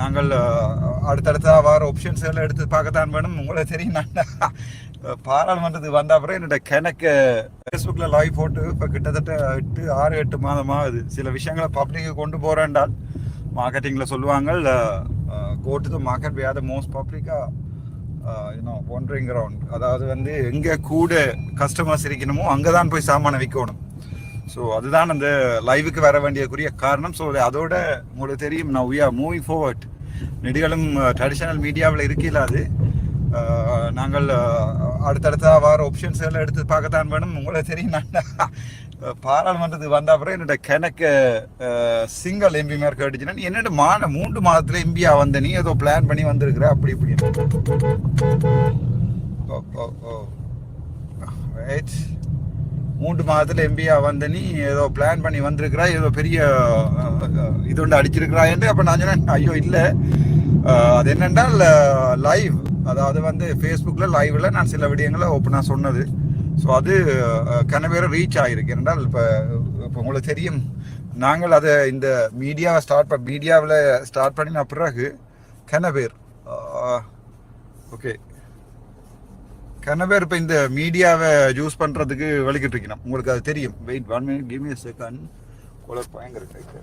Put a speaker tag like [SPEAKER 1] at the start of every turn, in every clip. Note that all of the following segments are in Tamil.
[SPEAKER 1] நாங்கள் அடுத்தடுத்த வார ஆப்ஷன்ஸ் எல்லாம் எடுத்து பார்க்கத்தான் வேணும். உங்களை தெரியும் நான் பாராளுமன்றத்துக்கு வந்த அப்புறம் என்னோட கணக்கு ஃபேஸ்புக்கில் லைவ் போட்டு இப்போ கிட்டத்தட்ட எட்டு ஆறு எட்டு மாதம் ஆகுது. சில விஷயங்களை பப்ளிக்கு கொண்டு போகிறேன்டால் மார்க்கெட்டிங்கில் சொல்லுவாங்க கோ டு த மார்க்கெட் வியாத த மோஸ்ட் பப்ளிக்காக இன்னும் ஒன்றிங் கிரவுண்ட் அதாவது வந்து எங்கே கூட கஸ்டமர்ஸ் இருக்கணுமோ அங்கே தான் போய் சாமானை விற்கணும் ஸோ அதுதான் அந்த லைவுக்கு வர வேண்டியக்குரிய காரணம். ஸோ அதோட உங்களுக்கு தெரியும் நான் வி ஆர் மூவிங் ஃபார்வர்ட் நெடுகளும் uh, ட்ரெடிஷனல் மீடியாவில் இருக்கையில் அது uh, நாங்கள் uh, அடுத்தடுத்த வார ஆப்ஷன்ஸ் எல்லாம் எடுத்து பார்க்கத்தான் வேணும். உங்களுக்கு தெரியும் நான் பாராளுமன்றத்துக்கு வந்த அப்புறம் என்னோட கணக்கு சிங்கிள் எம்பி மேர் கேட்டுச்சுன்னா நீ என்னோட மான மூன்று மாதத்தில் எம்பியா வந்த நீ ஏதோ பிளான் பண்ணி வந்திருக்கிற அப்படி இப்படி ஓ ஓ ஓ ரைட் மூன்று மாதத்தில் எம்பியாக வந்த நீ ஏதோ பிளான் பண்ணி வந்திருக்கிறா ஏதோ பெரிய இது ஒன்று அடிச்சிருக்கிறா என்று நான் சொன்னேன் ஐயோ இல்லை. அது என்னென்றால் லைவ் அதாவது வந்து ஃபேஸ்புக்கில் லைவில் நான் சில விடயங்களை ஓப்பனாக சொன்னது. ஸோ அது கனவேற ரீச் ஆகிருக்கு என்றால் இப்போ இப்போ உங்களுக்கு தெரியும் நாங்கள் அதை இந்த மீடியாவை ஸ்டார்ட் ப மீடியாவில் ஸ்டார்ட் பண்ணின பிறகு கன பேர் ஓகே கன பேர் இப்போ இந்த மீடியாவை யூஸ் பண்ணுறதுக்கு வலிக்கிட்டு இருக்கணும். உங்களுக்கு அது தெரியும். Wait one minute give me second குளர் பயங்கர இருக்கு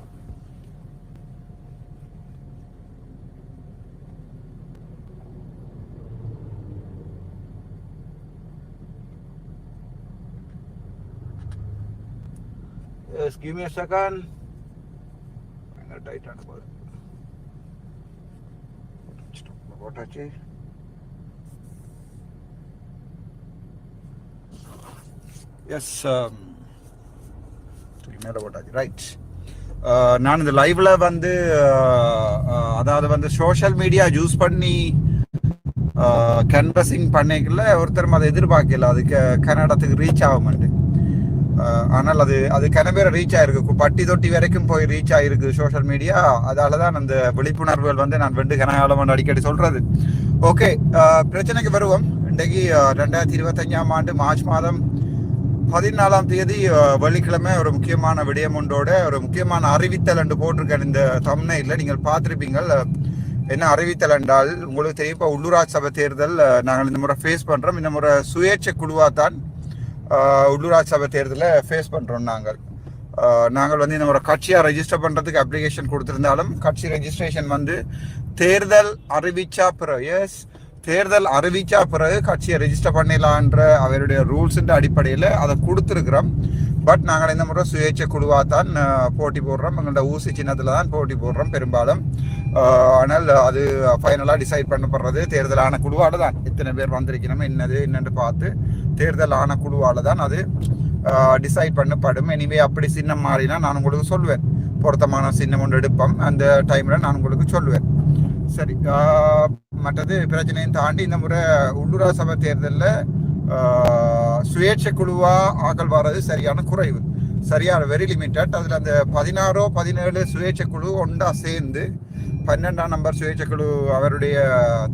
[SPEAKER 1] Yes, give me a second. பயங்கர டைட்டான பாரு. போட்டாச்சு Um, எஸ் மேலே போட்டாச்சு. ரைட் நான் இந்த லைவ்ல வந்து uh, uh, அதாவது வந்து சோஷியல் மீடியா யூஸ் பண்ணி uh, கேன்வசிங் பண்ணிக்கல ஒருத்தரும் அதை எதிர்பார்க்கல. அதுக்கு கன்னடத்துக்கு ரீச் ஆகுமெண்டு ஆனால் அது அது கன ரீச் ஆயிருக்கு. பட்டி தொட்டி வரைக்கும் போய் ரீச் ஆயிருக்கு சோஷியல் மீடியா அதால தான் அந்த விழிப்புணர்வுகள் வந்து நான் வெண்டு கனகாலம் அடிக்கடி சொல்றது. ஓகே பிரச்சனைக்கு வருவோம். இன்றைக்கு ரெண்டாயிரத்தி இருபத்தஞ்சாம் ஆண்டு மார்ச் மாதம் பதினாலாம் தேதி வெள்ளிக்கிழமை ஒரு முக்கியமான விடயம் ஒன்றோட ஒரு முக்கியமான அறிவித்தல் என்று போட்டிருக்கேன். இந்த தம்னையில் நீங்கள் பார்த்துருப்பீங்கள். என்ன அறிவித்தல் என்றால் உங்களுக்கு தெரியும் இப்போ உள்ளூராட்சி சபை தேர்தல் நாங்கள் இந்த முறை ஃபேஸ் பண்ணுறோம் இந்த முறை சுயேட்சை குழுவாக தான் உள்ளூராட்சி சபை தேர்தலை ஃபேஸ் பண்ணுறோம் நாங்கள். நாங்கள் வந்து இந்த முறை கட்சியாக ரெஜிஸ்டர் பண்ணுறதுக்கு அப்ளிகேஷன் கொடுத்துருந்தாலும் கட்சி ரெஜிஸ்ட்ரேஷன் வந்து தேர்தல் அறிவிச்சா பிறகு எஸ் தேர்தல் அறிவிச்சா பிறகு கட்சியை ரெஜிஸ்டர் பண்ணிடலான்ற அவருடைய ரூல்ஸுன்ற அடிப்படையில் அதை கொடுத்துருக்குறோம். பட் நாங்கள் இந்த முறை சுயேட்சை குழுவாக தான் போட்டி போடுறோம். எங்களோட ஊசி சின்னத்தில் தான் போட்டி போடுறோம் பெரும்பாலும். ஆனால் அது ஃபைனலாக டிசைட் பண்ணப்படுறது தேர்தல் ஆன குழுவால் தான். எத்தனை பேர் வந்திருக்கணும் என்னது என்னென்று பார்த்து தேர்தல் ஆன குழுவால் தான் அது டிசைட் பண்ணப்படும். எனிவே அப்படி சின்னம் மாறினா நான் உங்களுக்கு சொல்வேன். பொருத்தமான சின்னம் ஒன்று எடுப்போம். அந்த டைமில் நான் உங்களுக்கு சொல்லுவேன் சரி மற்றது பிரச்சனையும் தாண்டி இந்த முறை உள்ளூரா சபை தேர்தலில் சுயேட்சை குழுவாக ஆக்கல் வர்றது சரியான குறைவு. சரியான வெரி லிமிட்டட் அதில் அந்த பதினாறோ பதினேழு சுயேட்சை குழு ஒன்றா சேர்ந்து பன்னெண்டாம் நம்பர் சுயேட்சக்குழு அவருடைய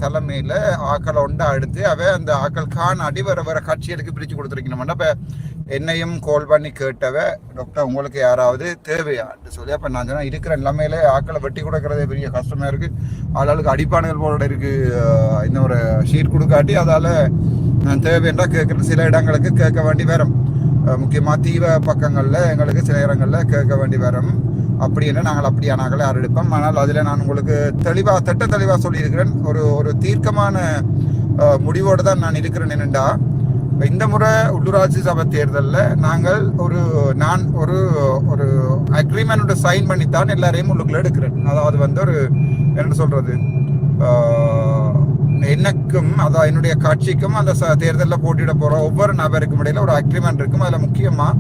[SPEAKER 1] தலைமையில் ஆக்களை ஒன்றா எடுத்து அவ அந்த ஆக்கள் காணாடி வேற வேற கட்சிகளுக்கு பிரித்து கொடுத்துருக்கணும் இப்போ என்னையும் கால் பண்ணி கேட்டவ டாக்டர் உங்களுக்கு யாராவது தேவையான்னு சொல்லி அப்போ நான் சொன்னேன் இருக்கிற நிலைமையில ஆக்களை வெட்டி கொடுக்கறதே பெரிய கஷ்டமாக இருக்குது ஆளாளுக்கு அடிப்பானுகள் போல இருக்குது இந்த ஒரு ஷீட் கொடுக்காட்டி அதால் நான் தேவைன்றா கேட்குற சில இடங்களுக்கு கேட்க வேண்டி வரும். முக்கியமாக தீவ பக்கங்களில் எங்களுக்கு சில இடங்களில் கேட்க வேண்டி வரும். அப்படின்னு நாங்கள் அப்படியானாங்களே அரெடுப்போம் ஆனால் அதில் நான் உங்களுக்கு தெளிவாக திட்ட தெளிவாக சொல்லியிருக்கிறேன். ஒரு ஒரு தீர்க்கமான முடிவோடு தான் நான் இருக்கிறேன் என்னென்றா இந்த முறை உள்ளூராட்சி சபை தேர்தலில் நாங்கள் ஒரு நான் ஒரு ஒரு அக்ரிமெண்ட் சைன் பண்ணித்தான் எல்லாரையும் உள்ளுக்குள்ள எடுக்கிறேன். அதாவது வந்து ஒரு என்ன சொல்கிறது எனக்கும் அதான் என்னுடைய கட்சிக்கும் அந்த தேர்தலில் போட்டியிட போகிற ஒவ்வொரு நபருக்கும் இடையில ஒரு அக்ரிமெண்ட் இருக்கும். அதில் முக்கியமாக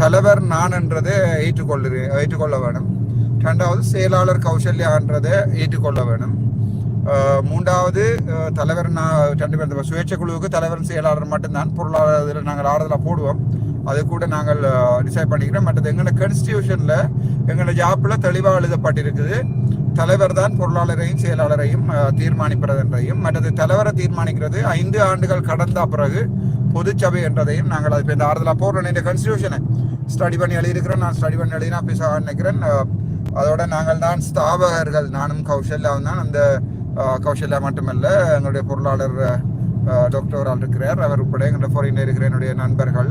[SPEAKER 1] தலைவர் நான் என்றதை ஏற்றுக்கொள்ளு ஏற்றுக்கொள்ள வேணும். ரெண்டாவது செயலாளர் கௌசல்யான்றதை ஏற்றுக்கொள்ள வேணும். மூன்றாவது தலைவர் நான் ரெண்டு பேர் இந்த சுயேட்சை குழுவுக்கு தலைவர் செயலாளர் மட்டும்தான். பொருளாதார நாங்கள் ஆறுதலாக போடுவோம். அது கூட நாங்கள் டிசைட் பண்ணிக்கிறோம். மற்றது எங்களோட கன்ஸ்டியூஷனில் எங்களோட ஜாப்பில் தெளிவாக எழுதப்பட்டிருக்குது. தலைவர் தான் பொருளாளரையும் செயலாளரையும் தீர்மானிப்பதென்றையும் மற்றது தலைவரை தீர்மானிக்கிறது ஐந்து ஆண்டுகள் கடந்த பிறகு பொதுச்சபை என்றதையும் நாங்கள் அது இப்போ இந்த ஆறுதலாக போடுறோம். இந்த கன்ஸ்டியூஷனை ஸ்டடி பண்ணி எழுதியிருக்கிறோம். நான் ஸ்டடி பண்ணி எழுதினா பேச நினைக்கிறேன். அதோட நாங்கள் தான் ஸ்தாபகர்கள். நானும் கௌசல்யாவும் தான் அந்த கௌஷல்யா கௌசல்யா மட்டுமல்ல எங்களுடைய பொருளாளர் டாக்டரால் இருக்கிறார். அவர் உட்பட எங்களோட ஃபாரின்ல இருக்கிற என்னுடைய நண்பர்கள்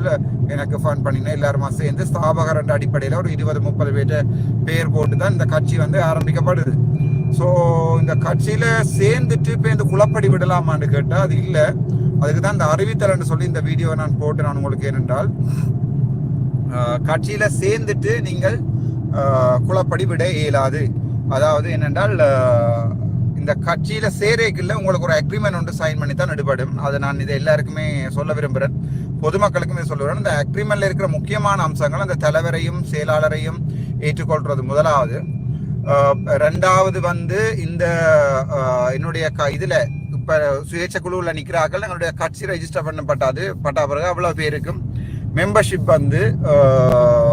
[SPEAKER 1] எனக்கு ஃபோன் பண்ணினா எல்லாருமா சேர்ந்து ஸ்தாபகர் என்ற அடிப்படையில் ஒரு இருபது முப்பது பேர்ட்ட பேர் போட்டு தான் இந்த கட்சி வந்து ஆரம்பிக்கப்படுது. ஸோ இந்த கட்சியில் சேர்ந்துட்டு இப்போ இந்த குழப்படி விடலாமான்னு கேட்டால் அது இல்லை. அதுக்கு தான் இந்த அறிவித்தலன்னு சொல்லி இந்த வீடியோவை நான் போட்டு நான் உங்களுக்கு ஏனென்றால் கட்சியில் சேர்ந்துட்டு நீங்கள் ஆஹ் குழப்படி விட இயலாது. அதாவது என்னென்றால் இந்த கட்சியில் சேரேக்கில் உங்களுக்கு ஒரு அக்ரிமெண்ட் ஒன்று சைன் பண்ணி தான் எடுபடும் அதை நான் இதை எல்லாருக்குமே சொல்ல விரும்புகிறேன் பொதுமக்களுக்கும் இதை சொல்ல விரும்புகிறேன் இந்த அக்ரிமெண்ட்ல இருக்கிற முக்கியமான அம்சங்கள் அந்த தலைவரையும் செயலாளரையும் ஏற்றுக்கொள்வது முதலாவது. ரெண்டாவது வந்து இந்த என்னுடைய க இதில் இப்போ சுயேட்சை குழுவில் நிற்கிறார்கள் எங்களுடைய கட்சி ரெஜிஸ்டர் பண்ணப்பட்டாது. பட்டா பிறகு அவ்வளோ பேருக்கும் மெம்பர்ஷிப் வந்து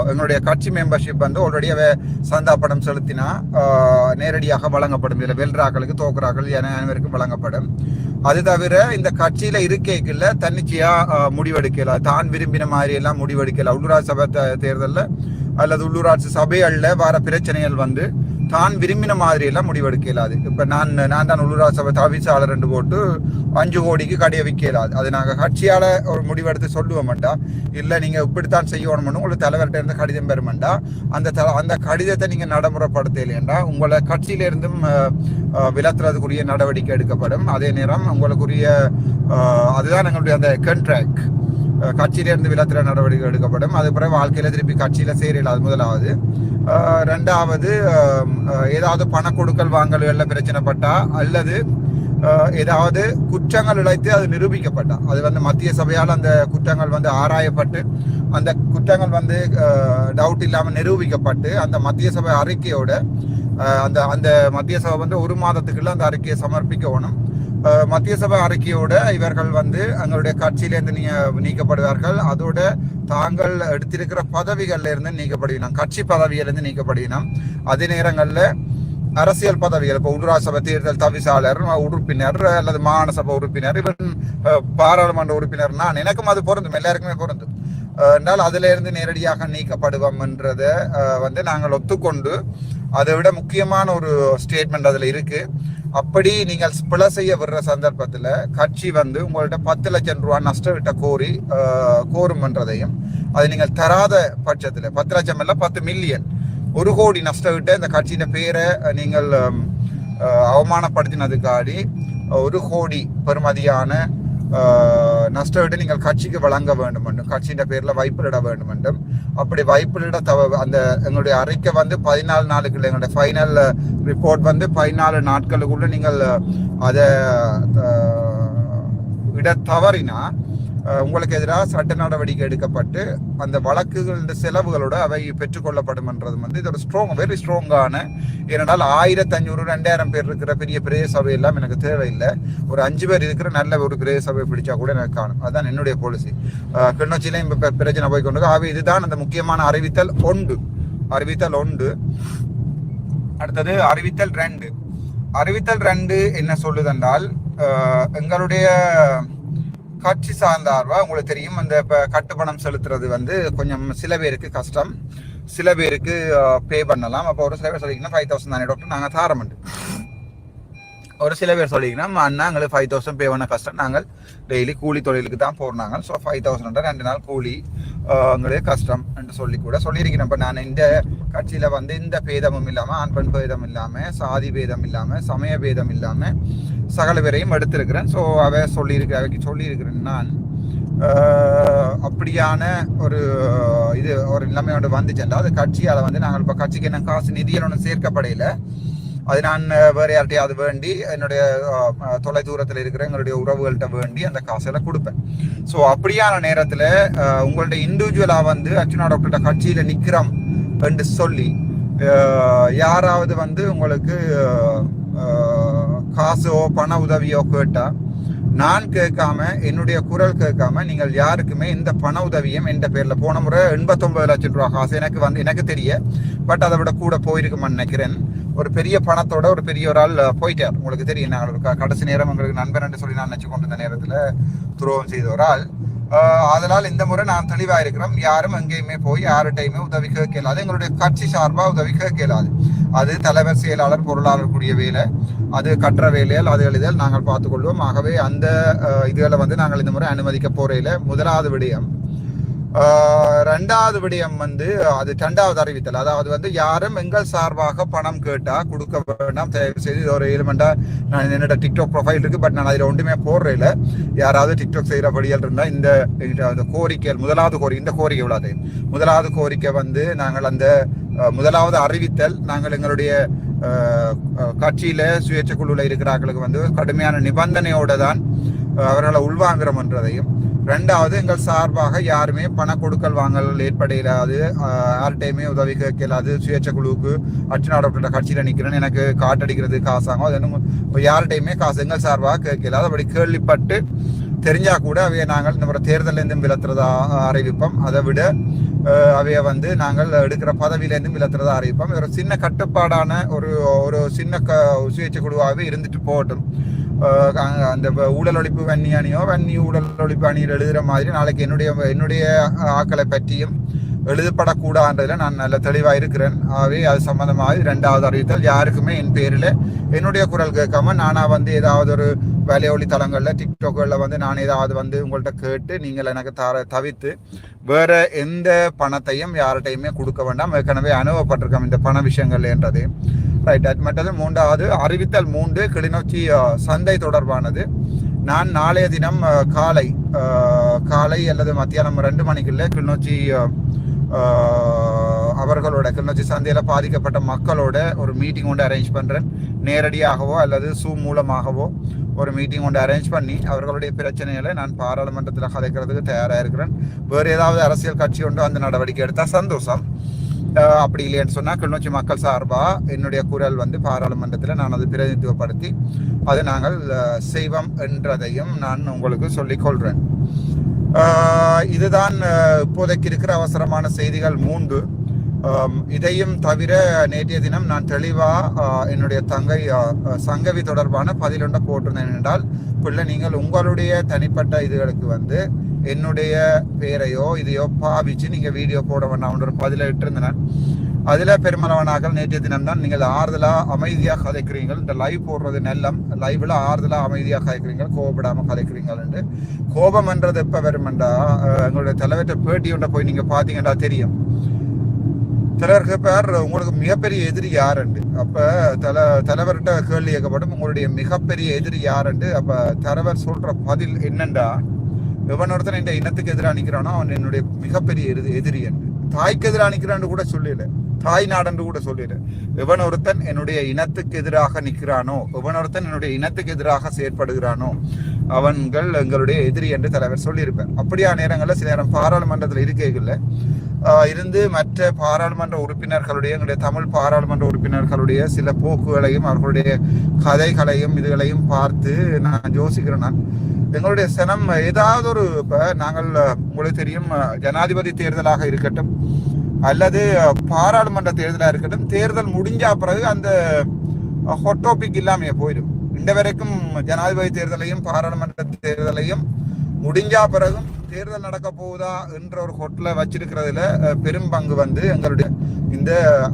[SPEAKER 1] எங்களுடைய கட்சி மெம்பர்ஷிப் வந்து ஆல்ரெடி அவ சந்தா பணம் செலுத்தினா நேரடியாக வழங்கப்படும். இதில் வெல்றாக்களுக்கு தோக்குறாக்கள் என அனைவருக்கும் வழங்கப்படும். அது தவிர இந்த கட்சியில இருக்கைக்குள்ள தன்னிச்சையா ஆஹ், முடிவெடுக்கலாம் தான் விரும்பின மாதிரி எல்லாம் முடிவெடுக்கலாம் உள்ளூராட்சி சபை தேர்தலில் அல்லது உள்ளூராட்சி சபைகளில் வர பிரச்சனைகள் வந்து தான் விரும்பின மாதிரி எல்லாம் முடிவெடுக்க இயலாது இப்ப நான் நான் தான் உள்ளூராட்சி சபை தவிசாளர் ரெண்டு போட்டு அஞ்சு கோடிக்கு கடையை விற்க இயலாது அது நாங்க கட்சியால ஒரு முடிவெடுத்து சொல்லுவோம் மாட்டா இல்ல நீங்க இப்படித்தான் செய்யணும்னு உங்களுக்கு தலைவர்கிட்ட இருந்து கடிதம் பெறுமெண்டா அந்த த- அந்த கடிதத்தை நீங்க நடைமுறைப்படுத்த இல்லையண்டா உங்களை கட்சியில இருந்தும் விலத்துறதுக்குரிய நடவடிக்கை எடுக்கப்படும். அதே நேரம் உங்களுக்குரிய அதுதான் எங்களுடைய அந்த கண்ட்ராக்ட் கட்சியிலிருந்து விலத்துற நடவடிக்கை எடுக்கப்படும். அது பிறகு வாழ்க்கையில திருப்பி கட்சியில சேரல அது முதலாவது. ரெண்டாவது ஏதாவது பண கொடுக்கல் வாங்கல்கள்ல பிரச்சனைப்பட்டா அல்லது ஏதாவது குற்றங்கள் இழைத்து அது நிரூபிக்கப்பட்டா. அது வந்து மத்திய சபையால் அந்த குற்றங்கள் வந்து ஆராயப்பட்டு அந்த குற்றங்கள் வந்து டவுட் இல்லாமல் நிரூபிக்கப்பட்டு அந்த மத்திய சபை அறிக்கையோட அந்த அந்த மத்திய சபை வந்து ஒரு மாதத்துக்குள்ள அந்த அறிக்கையை சமர்ப்பிக்கணும் மத்திய சபை அறிக்கையோட இவர்கள் வந்து எங்களுடைய கட்சியிலேருந்து நீ நீக்கப்படுவார்கள். அதோட தாங்கள் எடுத்திருக்கிற பதவிகள்ல இருந்து நீக்கப்படுவினோம் கட்சி பதவியிலிருந்து நீக்கப்படுவினோம் அதே நேரங்களில் அரசியல் பதவிகள் இப்போ உள்ளூராட்சி சபை தேர்தல் தவிசாளர் உறுப்பினர் அல்லது மாகாண சபை உறுப்பினர் இவன் பாராளுமன்ற உறுப்பினர் நான் எனக்கும் அது பொருந்தும். எல்லாருக்குமே பொருந்தும். என்றால் அதுல இருந்து நேரடியாக நீக்கப்படுவோம் என்றதை வந்து நாங்கள் ஒத்துக்கொண்டு அதை விட முக்கியமான ஒரு ஸ்டேட்மெண்ட் அதுல இருக்கு. அப்படி நீங்கள் பிழை செய்ய விடுற சந்தர்ப்பத்தில் கட்சி வந்து உங்கள்கிட்ட பத்து லட்சம் ரூபா நஷ்டவிட்ட கோரி அஹ், கோரும்ன்றதையும் அது நீங்கள் தராத பட்சத்தில் பத்து லட்சம் இல்லை பத்து மில்லியன் ஒரு கோடி நஷ்டவிட்ட இந்த கட்சியின் பேரை நீங்கள் அவமானப்படுத்தினதுக்காடி ஒரு கோடி பெருமதியான அஹ், நஷ்டவிட்டு நீங்கள் கட்சிக்கு வழங்க வேண்டும் என்றும் கட்சியின் பேரில் வைப்பிலிட வேண்டும் என்றும் அப்படி வைப்பிலிட தவ அந்த எங்களுடைய அறிக்கை வந்து பதினாலு நாளுக்குள்ள எங்களுடைய ஃபைனல் ரிப்போர்ட் வந்து பதினாலு நாட்களுக்குள்ள நீங்கள் அதை இட தவறினா உங்களுக்கு எதிராக சட்ட நடவடிக்கை எடுக்கப்பட்டு அந்த வழக்குகளின் செலவுகளோட அவை பெற்றுக்கொள்ளப்படும் என்றது வந்து இது ஒரு ஸ்ட்ராங் வெரி ஸ்ட்ராங்கான ஏனென்றால் ஆயிரத்தி ஐநூறு ரெண்டாயிரம் பேர் இருக்கிற பெரிய பிரதேச சபை எல்லாம் எனக்கு தேவையில்லை. ஒரு அஞ்சு பேர் இருக்கிற நல்ல ஒரு பிரதேச சபை பிடிச்சா கூட எனக்கு காணும். அதுதான் என்னுடைய பாலிசி கிளிநொச்சியிலையும் இப்போ பிரச்சனை போய் கொண்டு ஆகவே இதுதான் அந்த முக்கியமான அறிவித்தல் ஒன்று. அறிவித்தல் ஒன்று. அடுத்தது அறிவித்தல் ரெண்டு. அறிவித்தல் ரெண்டு என்ன சொல்லுதென்றால் எங்களுடைய கட்சி சார்ந்தார்வா? உங்களுக்கு தெரியும் அந்த இப்போ கட்டுப்பணம் செலுத்துறது வந்து கொஞ்சம் சில பேருக்கு கஷ்டம். சில பேருக்கு பே பண்ணலாம். அப்போ ஒரு சில பேர் சொல்லிங்கன்னா ஃபைவ் தௌசண்ட் தானே டாக்டர் நாங்கள் தாரமண்டு ஒரு சில பேர் சொல்லிங்கன்னா அண்ணா எங்களுக்கு ஃபைவ் தௌசண்ட் பே பண்ண கஷ்டம். நாங்கள் டெய்லி கூலி தொழிலுக்கு தான் போடுறாங்க ஸோ ஃபைவ் தௌசண்ட் ரெண்டு நாள் கூலி எங்களுக்கு கஷ்டம் என்று சொல்லி கூட சொல்லியிருக்கிறேன் இப்போ நான் இந்த கட்சியில் வந்து இந்த பேதமும் இல்லாமல் ஆண் பெண் பேதம் இல்லாமல் சாதி பேதம் இல்லாமல் சமய பேதம் இல்லாமல் சகல பேரையும் எடுத்திருக்கிறேன். ஸோ அவ சொல்லியிருக்க அவைக்கு சொல்லியிருக்கிறேன் நான். அப்படியான ஒரு இது ஒரு நிலைமையோட வந்துச்சுன்னா அது கட்சியால் வந்து நாங்கள் இப்போ கட்சிக்கு என்ன காசு நிதியில் ஒன்றும் சேர்க்கப்படையில. அது நான் வேறு வேற யார்ட்டையாவது வேண்டி என்னுடைய தொலைதூரத்தில் தொலை தூரத்தில் இருக்கிற எங்களுடைய உறவுகள்கிட்ட வேண்டி அந்த காசெல்லாம் கொடுப்பேன். ஸோ அப்படியான நேரத்தில் உங்கள்ட்ட இண்டிவிஜுவலாக வந்து அர்ச்சனா டாக்டர்கிட்ட கட்சியில் நிற்கிறோம் என்று சொல்லி யாராவது வந்து உங்களுக்கு காசோ பண உதவியோ கேட்டால் நான் கேட்காம என்னுடைய குரல் கேட்காம நீங்கள் யாருக்குமே இந்த பண உதவியும் எந்த பேரில் போன முறை எண்பத்தொன்பது லட்சம் ரூபா காசு எனக்கு வந்து எனக்கு தெரிய பட் அதை விட கூட போயிருக்குமான்னு நினைக்கிறேன். ஒரு பெரிய பணத்தோட ஒரு பெரிய ஒரு ஆள் போயிட்டார். உங்களுக்கு தெரியும் நாங்கள் ஒரு கடைசி நேரம் உங்களுக்கு நண்பன் என்று சொல்லி நான் நினச்சி கொண்டிருந்த நேரத்தில் துரோகம் செய்த ஒரு ஆள். அதனால் இந்த முறை நான் தெளிவாக இருக்கிறோம் யாரும் எங்கேயுமே போய் யார்கிட்டையுமே உதவி கேட்க இயலாது எங்களுடைய கட்சி சார்பாக உதவி கேட்க இயலாது அது தலைவர் செயலாளர் பொருளாளர் கூடிய வேலை. அது கற்ற வேலையால் அது எழுதல் நாங்கள் பார்த்துக்கொள்வோம். ஆகவே அந்த இதுகளை வந்து நாங்கள் இந்த முறை அனுமதிக்க போறையில முதலாவது விடயம் ரெண்டாவது விடயம் வந்து அது ரெண்டாவது அறிவித்தல். அதாவது வந்து யாரும் எங்கள் சார்பாக பணம் கேட்டா கொடுக்க வேண்டாம். தயவு செய்து இது ஒரு ஏழுமண்டா நான் என்னோட டிக்டாக் ப்ரொஃபைல் இருக்கு பட் நான் அதில் ஒன்றுமே போடுறேன் இல்லை யாராவது டிக்டாக் செய்கிறபடியால் இருந்தால் இந்த அந்த கோரிக்கை முதலாவது கோரிக்கை இந்த கோரிக்கை உள்ளது. முதலாவது கோரிக்கை வந்து நாங்கள் அந்த முதலாவது அறிவித்தல் நாங்கள் எங்களுடைய அஹ், கட்சியில சுயேட்சை குழுவில் இருக்கிறார்களுக்கு வந்து கடுமையான நிபந்தனையோட தான் அவர்களை உள்வாங்குறோம் என்றதையும் ரெண்டாவது எங்கள் சார்பாக யாருமே பண கொடுக்கல் வாங்கல் ஏற்படையிலாது யார்கிட்டையுமே உதவி கேட்கலாது. சுயேட்சை குழுவுக்கு அர்ச்சனா டாக்டர் கட்சியில் நிற்கிறேன்னு எனக்கு காட்டடிக்கிறது காசாகும் அது என்ன யார்கிட்டையுமே காசு எங்கள் சார்பாக கேட்கலாது அப்படி கேள்விப்பட்டு தெரிஞ்சால் கூட அவைய நாங்கள் இந்த முறை தேர்தலேருந்து விலத்துறதா அறிவிப்போம். அதை விட அவைய வந்து நாங்கள் எடுக்கிற பதவியிலேருந்து விலத்துறதா அறிவிப்போம். ஒரு சின்ன கட்டுப்பாடான ஒரு ஒரு சின்ன க சுயேட்சை குழுவாகவே இருந்துட்டு போகட்டும். அந்த ஊழல் ஒழிப்பு வன்னி அணியோ வன்னி ஊழல் ஒழிப்பு அணியில் எழுதுகிற மாதிரி நாளைக்கு என்னுடைய என்னுடைய ஆக்களை பற்றியும் எழுதப்படக்கூடாதுன்றதுல நான் நல்ல தெளிவா இருக்கிறேன் ஆகவே அது சம்பந்தமாக இரண்டாவது அறிவித்தல் யாருக்குமே என் பேரில் என்னுடைய குரல் கேட்காம நானா வந்து ஏதாவது ஒரு வேலையொலி தளங்களில் டிக்டாக்ல வந்து நான் ஏதாவது வந்து உங்கள்கிட்ட கேட்டு நீங்கள் எனக்கு தர தவிர்த்து வேற எந்த பணத்தையும் யார்கிட்டையுமே கொடுக்க வேண்டாம். ஏற்கனவே அனுபவப்பட்டிருக்கோம் இந்த பண விஷயங்கள் என்றது ரைட் அது மற்றது மூன்றாவது அறிவித்தல் மூன்று கிளிநொச்சி சந்தை தொடர்பானது. நான் நாளைய தினம் காலை காலை அல்லது மத்தியானம் ரெண்டு மணிக்குள்ள கிளிநொச்சி அவர்களோட கிளிநொச்சி சந்தையில் பாதிக்கப்பட்ட மக்களோட ஒரு மீட்டிங் ஒன்று அரேஞ்ச் பண்ணுறேன் நேரடியாகவோ அல்லது சூ மூலமாகவோ ஒரு மீட்டிங் ஒன்று அரேஞ்ச் பண்ணி அவர்களுடைய பிரச்சனைகளை நான் பாராளுமன்றத்தில் கதைக்கிறதுக்கு தயாராக இருக்கிறேன். வேறு ஏதாவது அரசியல் கட்சி ஒன்று அந்த நடவடிக்கை எடுத்தால் சந்தோஷம். அப்படி இல்லைன்னு சொன்னால் கிளிநொச்சி மக்கள் சார்பாக என்னுடைய குரல் வந்து பாராளுமன்றத்தில் நான் அதை பிரதிநிதித்துவப்படுத்தி அதை நாங்கள் செய்வோம் என்றதையும் நான் உங்களுக்கு சொல்லிக்கொள்கிறேன் இதுதான் இப்போதைக்கு இருக்கிற அவசரமான செய்திகள் மூன்று. இதையும் தவிர நேற்றைய தினம் நான் தெளிவா என்னுடைய தங்கை சங்கவி தொடர்பான பதிலொன்றை போட்டிருந்தேன் என்றால் பிள்ளை நீங்கள் உங்களுடைய தனிப்பட்ட இதுகளுக்கு வந்து என்னுடைய பேரையோ இதையோ பாவிச்சு நீங்க வீடியோ போட வேண்டாம் ஒரு பதில இட்டிருந்தேன். அதில் பெருமளவனாக நேற்றைய தினம் தான் நீங்கள் ஆறுதலாக அமைதியாக கதைக்கிறீங்க இந்த லைவ் போடுறது நல்லம். லைவ்ல ஆறுதலாக அமைதியாக கதைக்கிறீங்க கோபப்படாம கதைக்கிறீங்கன்னு கோபம்ன்றது எப்போ வருமெண்டா? எங்களுடைய தலைவர்கிட்ட பேட்டி ஒன்றை போய் நீங்கள் பாத்தீங்கன்னா தெரியும். தலைவருக்கு பேர் உங்களுக்கு மிகப்பெரிய எதிரி யாருண்டு? அப்போ தல தலைவர்கிட்ட கேள்வி கேட்கப்படும் உங்களுடைய மிகப்பெரிய எதிரி யாருண்டு? அப்போ தலைவர் சொல்கிற பதில் என்னண்டா? எவன் ஒருத்தன் இந்த இனத்துக்கு எதிராக நிற்கிறானோ அவன் என்னுடைய மிகப்பெரிய எதிரி எதிரி என்று. தாய்க்கு எதிராக நிற்கிறான்னு கூட சொல்லல. தாய் நாடன்று கூட சொல்லல. எவன் ஒருத்தன் என்னுடைய இனத்துக்கு எதிராக நிற்கிறானோ எவன் ஒருத்தன் என்னுடைய இனத்துக்கு எதிராக செயற்படுகிறானோ அவன்கள் எங்களுடைய எதிரி என்று தலைவர் சொல்லியிருப்பார். அப்படியா நேரங்களில் சில நேரம் பாராளுமன்றத்தில் இருக்கைகளில் இருந்து மற்ற பாராளுமன்ற உறுப்பினர்களுடைய எங்களுடைய தமிழ் பாராளுமன்ற உறுப்பினர்களுடைய சில போக்குகளையும் அவர்களுடைய கதைகளையும் இதுகளையும் பார்த்து நான் யோசிக்கிறேன் நான். எங்களுடைய சனம் ஏதாவது ஒரு இப்போ நாங்கள் உங்களுக்கு தெரியும் ஜனாதிபதி தேர்தலாக இருக்கட்டும் அல்லது பாராளுமன்ற தேர்தலாக இருக்கட்டும் தேர்தல் முடிஞ்ச பிறகு அந்த ஹொட் டாபிக் இல்லாமையே போயிடும். இந்த வரைக்கும் ஜனாதிபதி தேர்தலையும் பாராளுமன்ற தேர்தலையும் முடிஞ்சா பிறகும் தேர்தல் நடக்க போகுதா என்ற ஒரு ஹோட்டலை வச்சிருக்கிறதுல பெரும் பங்கு வந்து எங்களுடைய இந்த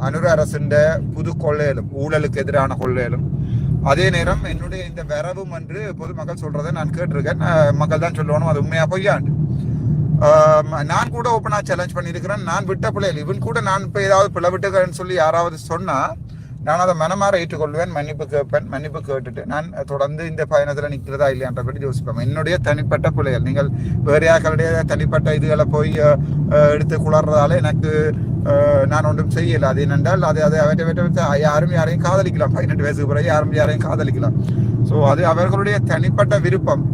[SPEAKER 1] அனுர அரசின் புது கொள்ளையிலும் ஊழலுக்கு எதிரான கொள்ளையிலும். அதே நேரம் என்னுடைய இந்த வரவும் என்று பொதுமக்கள் சொல்றதை நான் கேட்டிருக்கேன். மக்கள் தான் சொல்லணும் அது உண்மையா பொய்யாண்டு நான் கூட ஓப்பனாக சேலஞ்ச் பண்ணியிருக்கிறேன். நான் விட்ட பிள்ளைகள் இவன் கூட நான் இப்போ ஏதாவது பிள்ளை விட்டுக்கிறேன்னு சொல்லி யாராவது சொன்னால் நான் அதை மனமாற ஏற்றுக்கொள்வேன் மன்னிப்பு கேட்பேன் மன்னிப்பு கேட்டுட்டு நான் தொடர்ந்து இந்த பயணத்தில் நிற்கிறதா இல்லையான்றபடி யோசிப்பேன். என்னுடைய தனிப்பட்ட பிள்ளைகள் நீங்கள் வேறு யாக்களுடைய தனிப்பட்ட இதுகளை போய் எடுத்து குளர்றதால எனக்கு நான் ஒன்றும் செய்யலை. அது என்னென்றால் அது அதை அவற்றை அவற்றை யாரும் யாரையும் காதலிக்கலாம். பதினெட்டு வயசுக்கு பிறகு யாரும் யாரையும் காதலிக்கலாம். ஸோ அது அவர்களுடைய தனிப்பட்ட விருப்பம்.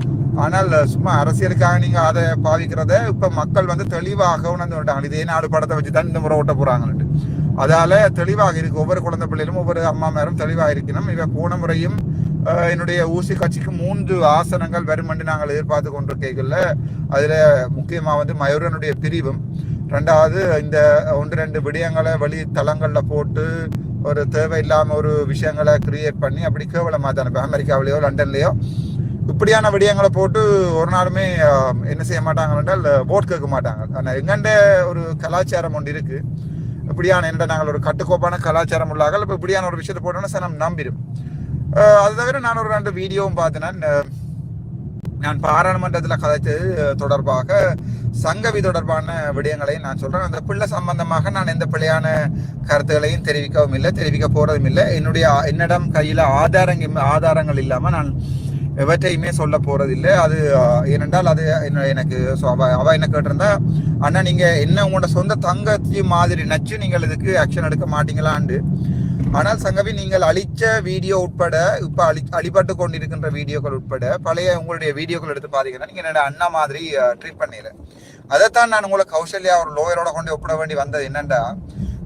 [SPEAKER 1] ஆனால் சும்மா அரசியலுக்காக நீங்க அதை பாவிக்கிறத இப்ப மக்கள் வந்து தெளிவாக உணர்ந்து விட்டாங்க. இதே நாடு படத்தை வச்சு தான் இந்த முறை ஓட்ட போறாங்கன்ட்டு அதால தெளிவாக இருக்கு. ஒவ்வொரு குழந்தை பிள்ளையிலும் ஒவ்வொரு அம்மாமாரும் தெளிவாக இருக்கணும். இவ போன முறையும் என்னுடைய ஊசி கட்சிக்கு மூன்று ஆசனங்கள் வரும் என்று நாங்கள் எதிர்பார்த்து கொண்டிருக்கைகளில் அதில் முக்கியமாக வந்து மயூரனுடைய பிரிவும். ரெண்டாவது இந்த ஒன்று ரெண்டு விடயங்களை வெளி தளங்களில் போட்டு ஒரு தேவையில்லாமல் ஒரு விஷயங்களை கிரியேட் பண்ணி அப்படி கேவலமா தான் அமெரிக்காவிலேயோ லண்டன்லேயோ இப்படியான விடயங்களை போட்டு ஒரு நாளுமே என்ன செய்ய மாட்டாங்க என்றால் ஓட் கேட்க மாட்டாங்க. ஆனால் எங்கண்ட ஒரு கலாச்சாரம் ஒன்று இருக்குது இப்படியான என்ன நாங்கள் ஒரு கட்டுக்கோப்பான கலாச்சாரம் உள்ளாக இப்போ இப்படியான ஒரு விஷயத்தை போட்டோன்னா சார் நம்ம நம்பிடும் அது தவிர நான் ஒரு ரெண்டு வீடியோவும் பார்த்தேன். நான் பாராளுமன்றத்தில் கதைச்சது தொடர்பாக சங்கவி தொடர்பான விடயங்களையும் நான் சொல்கிறேன் அந்த பிள்ளை சம்பந்தமாக நான் எந்த பிள்ளையான கருத்துக்களையும் தெரிவிக்கவும் இல்லை தெரிவிக்க போகிறதும் இல்லை. என்னுடைய என்னிடம் கையில் ஆதாரங்க ஆதாரங்கள் இல்லாமல் நான் எவற்றையுமே சொல்ல இல்லை அது ஏனென்றால் அது என்ன- எனக்கு ஸோ அவ அவள் என்ன கேட்டிருந்தா அண்ணா நீங்கள் என்ன உங்களோட சொந்த தங்கச்சி மாதிரி நச்சு நீங்கள் இதுக்கு ஆக்ஷன் எடுக்க மாட்டீங்களான்னு ஆனால் சங்கவி நீங்கள் அழிச்ச வீடியோ உட்பட இப்போ அழி அழிபட்டு கொண்டிருக்கின்ற வீடியோக்கள் உட்பட பழைய உங்களுடைய வீடியோக்கள் எடுத்து பாத்தீங்கன்னா நீங்கள் என்னோட அண்ணா மாதிரி ட்ரீட் பண்ணல அதைத்தான் நான் உங்களை கௌசல்யா ஒரு லோயரோட கொண்டு ஒப்பிட வேண்டி வந்தது என்னென்னா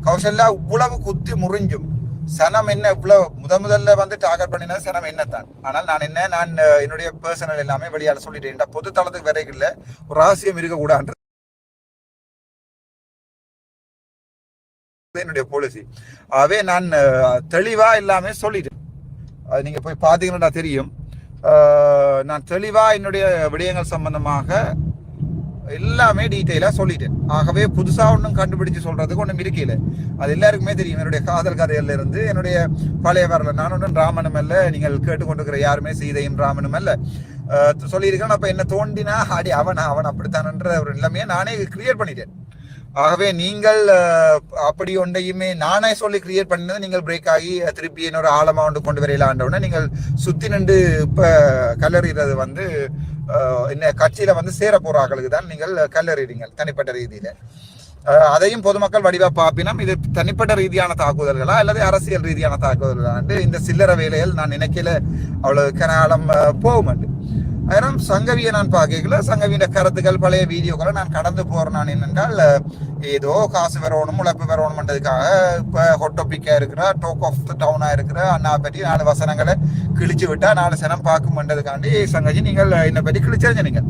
[SPEAKER 1] கௌசல்யா இவ்வளவு குத்தி முறிஞ்சும். சனம் என்ன இவ்வளவு முத முதல்ல வந்து டார்கெட் பண்ணினது சனம் என்னத்தான்? ஆனால் நான் என்ன நான் என்னுடைய பர்சனல் எல்லாமே வெளியால சொல்லிட்டேன். பொது தளத்துக்கு வரைக்கும் இல்ல ஒரு ரகசியம் இருக்கக்கூடாது. என்னுடைய பாலிசி ஆகவே நான் தெளிவா எல்லாமே சொல்லிட்டேன். அது நீங்க போய் பாத்தீங்கன்னா தெரியும். நான் தெளிவா என்னுடைய விடயங்கள் சம்பந்தமாக எல்லாமே டீட்டெயிலா சொல்லிட்டேன். ஆகவே புதுசா ஒன்றும் கண்டுபிடிச்சு சொல்றதுக்கு ஒன்றும் இருக்கல அது எல்லாருக்குமே தெரியும். என்னுடைய காதல் கதையில இருந்து என்னுடைய பழைய வரல. நான் ஒன்றும் ராமனும் அல்ல. நீங்கள் கேட்டுக்கொண்டிருக்கிற யாருமே சீதையும் ராமனும் அல்ல. சொல்லியிருக்கேன் அப்ப என்ன தோண்டினா அடி அவன் அவன் அப்படித்தானன்ற ஒரு நிலைமையை நானே கிரியேட் பண்ணிட்டேன். ஆகவே நீங்கள் அப்படி ஒன்றையுமே நானே சொல்லி கிரியேட் பண்ணது நீங்கள் பிரேக் ஆகி திருப்பி என்னோட ஆழமா ஒன்று கொண்டு வரையிலாண்டவுடனே நீங்கள் சுத்தி நின்று இப்ப கல்லறிறது வந்து என்ன கட்சியில வந்து சேர போறார்களுக்கு தான் நீங்கள் கல்லறிறீங்க தனிப்பட்ட ரீதியில. அதையும் பொதுமக்கள் வடிவா பார்ப்பினம் இது தனிப்பட்ட ரீதியான தாக்குதல்களா அல்லது அரசியல் ரீதியான தாக்குதல்களா இந்த சில்லறை வேலையில் நான் நினைக்கல. அவ்வளவு கனாலம் போகும் அதனால் சங்கவியை நான் பார்க்கல சங்கவியின் கருத்துக்கள் பழைய வீடியோக்களை நான் கடந்து போகிறேன் நான் என்னென்றால் ஏதோ காசு வரணும் உழைப்பு வரணும்ன்றதுக்காக இப்போ ஹொட்டோபிக்கா இருக்கிற டோக் ஆஃப் த டவுனாக இருக்கிற அண்ணா பற்றி நாலு வசனங்களை கிழிச்சு விட்டால் நாலு சனம் பார்க்கும்ன்றதுக்காண்டி சங்கஜி நீங்கள் என்னை பற்றி கிழிச்சறிஞ்சீங்க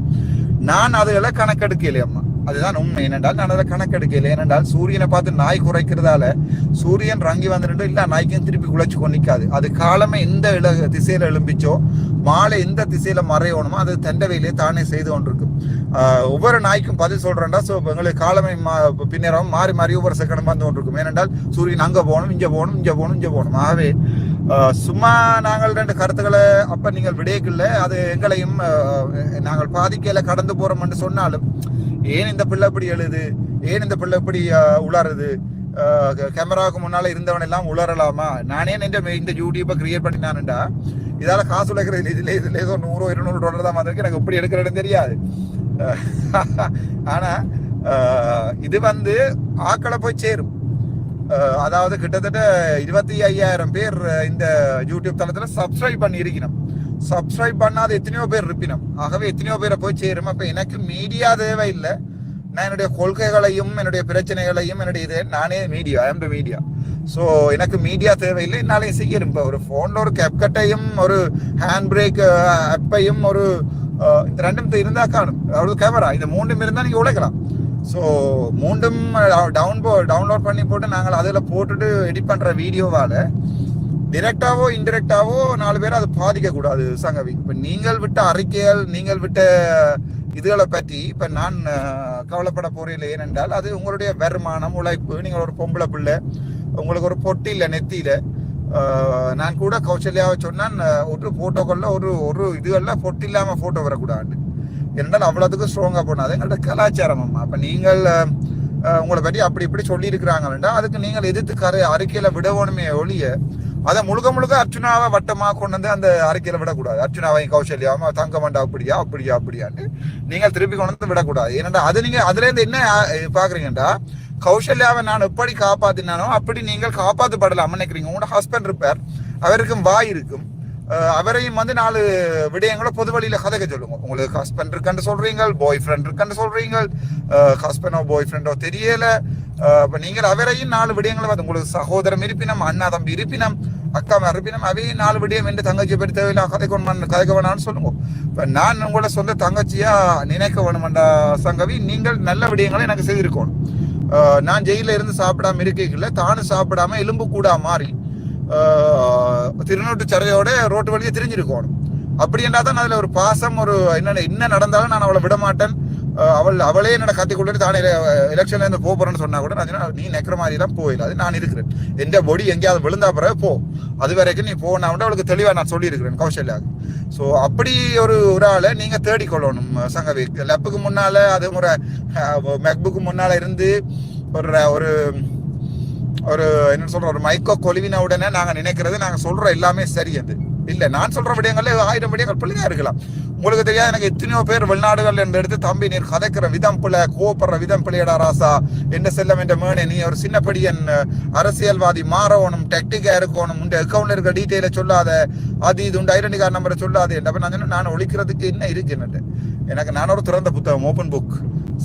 [SPEAKER 1] நான் அதுகளை கணக்கெடுக்கலையம்மா அதுதான் உண்மை. ஏனென்றால் நான் அதில் கணக்கெடுக்கல ஏனென்றால் சூரியனை பார்த்து நாய் குறைக்கிறதால சூரியன் ரங்கி வந்துட்டு இல்லை நாய்க்கும் திருப்பி குலைச்சு கொண்டிக்காது அது காலமே எந்த இல திசையில எழும்பிச்சோ மாலை எந்த திசையில மறையணுமோ அது தண்டவையிலே தானே செய்து கொண்டிருக்கும். ஒவ்வொரு நாய்க்கும் பதில் சொல்றேன்டா ஸோ எங்களுக்கு காலமே மா- பின்னரும் மாறி மாறி ஒவ்வொரு செகண்டும் வந்து கொண்டிருக்கும். ஏனென்றால் சூரியன் அங்கே போகணும் இங்கே போகணும் இங்கே போகணும் இங்கே போகணும். ஆகவே சும்மா நாங்கள் ரெண்டு கருத்துக்களை அப்ப நீங்கள் விடையக்கில்ல அது எங்களையும் நாங்கள் பாதிக்கையில கடந்து போறோம்னு என்று சொன்னாலும் ஏன் இந்த பிள்ளை இப்படி எழுது? ஏன் இந்த பிள்ளை இப்படி உளருது கேமராவுக்கு முன்னால இருந்தவன் எல்லாம் உளரலாமா நானே நின்ற இந்த யூடியூப்பை கிரியேட் பண்ணினானுண்டா. இதால காசு உழைக்கிறது இதுல இதுல ஏதோ நூறோ இருநூறு டாலர் தான் வந்திருக்கு. எனக்கு எப்படி எடுக்கிறதுன்னு தெரியாது. ஆனா இது வந்து ஆக்களை போய் சேரும். அதாவது கிட்டத்தட்ட இருபத்தி ஐயாயிரம் பேர் இந்த யூடியூப் தளத்தில் சப்ஸ்கிரைப் பண்ணி இருக்கணும் சப்ஸ்கிரைப் பண்ணாத எத்தனையோ பேர் இருப்பினும். ஆகவே எத்தனையோ பேரை போய் சேரும். அப்போ எனக்கு மீடியா தேவை இல்லை நான் என்னுடைய கொள்கைகளையும் என்னுடைய பிரச்சனைகளையும் என்னுடைய இது நானே media I the media so எனக்கு மீடியா தேவையில்லை. என்னாலே செய்யணும் இப்போ ஒரு ஃபோனில் ஒரு கேப்கட்டையும் ஒரு ஹேண்ட் பிரேக் அப்பையும் ஒரு இந்த ரெண்டும் இருந்தா காணும். அவ்வளோ கேமரா இந்த மூன்றும் இருந்தால் நீங்கள் உழைக்கலாம். ஸோ மூன்றும் டவுன் டவுன்லோட் பண்ணி போட்டு நாங்கள் அதில் போட்டுட்டு எடிட் பண்ணுற வீடியோவால் டிரெக்டாவோ இன்டெரக்டாவோ நாலு பேரை அது பாதிக்கக்கூடாது சங்கவி. இப்போ நீங்கள் விட்ட அறிக்கைகள் நீங்கள் விட்ட இதுகளை பற்றி இப்போ நான் கவலைப்பட போறேன் ஏனென்றால் அது உங்களுடைய வருமானம் உழைப்பு. நீங்கள் ஒரு பொம்பளை பிள்ளை உங்களுக்கு ஒரு பொட்டி இல்லை நெத்தியில நான் கூட கௌசல்யாவை சொன்னான் ஒரு ஃபோட்டோக்களில் ஒரு ஒரு இதுகளில் பொட்டி இல்லாமல் ஃபோட்டோ வரக்கூடாது. என்றால் அவ்வளவுக்கு ஸ்ட்ராங்கா போனது எங்கள்கிட்ட கலாச்சாரம் அம்மா அப்போ நீங்கள் உங்களை பற்றி அப்படி இப்படி சொல்லியிருக்கிறாங்கன்னா அதுக்கு நீங்கள் எதிர்த்து கரை அறிக்கையில் விடணுமே ஒழிய அதை முழுக்க முழுக்க அர்ச்சுனாவை வட்டமாக கொண்டு வந்து அந்த அறிக்கையில் விடக்கூடாது. அர்ச்சுனாவையும் கௌசல்யாவும் தங்கமண்டா அப்படியா அப்படியா அப்படியான்னு நீங்கள் திருப்பி கொண்டு வந்து விடக்கூடாது. ஏன்னா அது நீங்கள் அதுலேருந்து என்ன பார்க்குறீங்கடா கௌசல்யாவை நான் எப்படி காப்பாத்தினானோ அப்படி நீங்கள் காப்பாற்றப்படலாம் நினைக்கிறீங்க உங்களோட ஹஸ்பண்ட் இருப்பார் அவருக்கும் வாய் இருக்கும். அவரையும் வந்து நாலு விடயங்களை பொது வழியில கதைக்க சொல்லுங்க. உங்களுக்கு ஹஸ்பண்ட் இருக்கன்னு சொல்றீங்க பாய் ஃப்ரெண்ட் இருக்கன்னு சொல்றீங்க ஹஸ்பண்டோ பாய் ஃப்ரெண்டோ தெரியல. இப்போ நீங்கள் அவரையும் நாலு விடயங்களை வந்து உங்களுக்கு சகோதரம் இருப்பினம் அண்ணா தம்பி இருப்பினம் அக்கா இருப்பினம் அவையும் நாலு விடயம் என்று தங்கச்சி பற்றி தேவையில்லை கதை கொண்டு கதைக்க வேணாம்னு சொல்லுங்க. இப்போ நான் உங்களோட சொந்த தங்கச்சியா நினைக்க வேணுமெண்டா சங்கவி நீங்கள் நல்ல விடயங்களை எனக்கு செய்திருக்கணும். நான் ஜெயில இருந்து சாப்பிடாம இருக்கல தானும் சாப்பிடாம எலும்பு கூட மாறி திருநூட்டு சரையோட ரோட்டு வழியே திரிஞ்சிருக்கணும் அப்படி என்றா தான் அதில் ஒரு பாசம் ஒரு என்ன என்ன நடந்தாலும் நான் அவளை விட மாட்டேன் அவள் அவளே என்னோட கத்தி கொண்டு தானே எலெக்ஷன்ல இருந்து போப் போறேன்னு சொன்னா கூட நான் நீ நெக்கிற மாதிரி தான் போயில அது நான் இருக்கிறேன். எந்த பொடி எங்கேயாவது விழுந்தா பிறகு போ. அது வரைக்கும் நீ போனா கூட அவளுக்கு தெளிவா நான் சொல்லியிருக்கிறேன் கௌசல்யாவுக்கு. ஸோ அப்படி ஒரு ஒரு ஆளை நீங்க தேடிக்கொள்ளணும் சங்கவி. லெப்புக்கு முன்னால அது ஒரு மேக்புக்கு முன்னால இருந்து ஒரு ஒரு ஒரு என்ன சொல்ற ஒரு மைக்கோ கொழுவின உடனே நாங்க நினைக்கிறது நாங்க சொல்ற எல்லாமே சரி அது. இல்ல நான் சொல்ற விடயங்கள்ல ஆயிரம் விடயங்கள் பிள்ளையா இருக்கலாம். உங்களுக்கு தெரியாது எனக்கு எத்தனையோ பேர் வெளிநாடுகள் என்று எடுத்து தம்பி நீர் கதைக்கிற விதம் பிள்ளை கோப்படுற விதம் பிள்ளையடா ராசா என்ன செல்லம் என்ற மேனே நீ ஒரு சின்னப்படியன் அரசியல்வாதி மாறவனும் டெக்டிக்கா இருக்கணும் உண்டு அக்கௌண்ட்ல இருக்க டீட்டெயில சொல்லாத அது இது உண்டு ஐடென்டி கார்டு நம்பரை சொல்லாது என்ன நான் ஒழிக்கிறதுக்கு என்ன இருக்கு எனக்கு நான் ஒரு திறந்த புத்தகம் ஓப்பன் புக்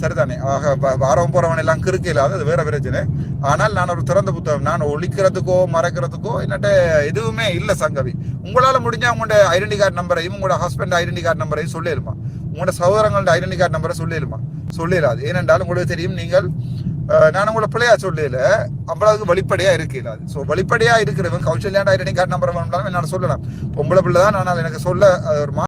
[SPEAKER 1] சரிதானே? ஆக வ- வாரம் போறவன் எல்லாம் கிறுக்கு இல்லாத அது வேற பிரச்சனை. ஆனால் நான் ஒரு திறந்த புத்தகம். நான் ஒழிக்கிறதுக்கோ மறைக்கிறதுக்கோ என்னட்ட எதுவுமே இல்ல சங்கவி. உங்களால முடிஞ்சா உங்களோட ஐடென்டி கார்டு நம்பரையும் உங்களோட ஹஸ்பண்ட் ஐடென்டி கார்டு நம்பரையும் சொல்லிடுமா உங்களோட சகோதரங்களோட ஐடென்டி கார்டு நம்பரை சொல்லிடுமா சொல்லிடாது. ஏனென்றால் உங்களுக்கு தெரியும் நீங்கள் நான் உங்களை பிள்ளையா சொல்லல. அவ்வளவுக்கு வெளிப்படையா இருக்கு அது ஸோ வெளிப்படையா இருக்கிறவங்க கௌசல்யாண்ட ஐடென்டி கார்டு நம்பர் வேணும்னாலும் நான் சொல்லலாம். பொம்பளை பிள்ளை தான் ஆனால் எனக்கு சொல்ல ஒரு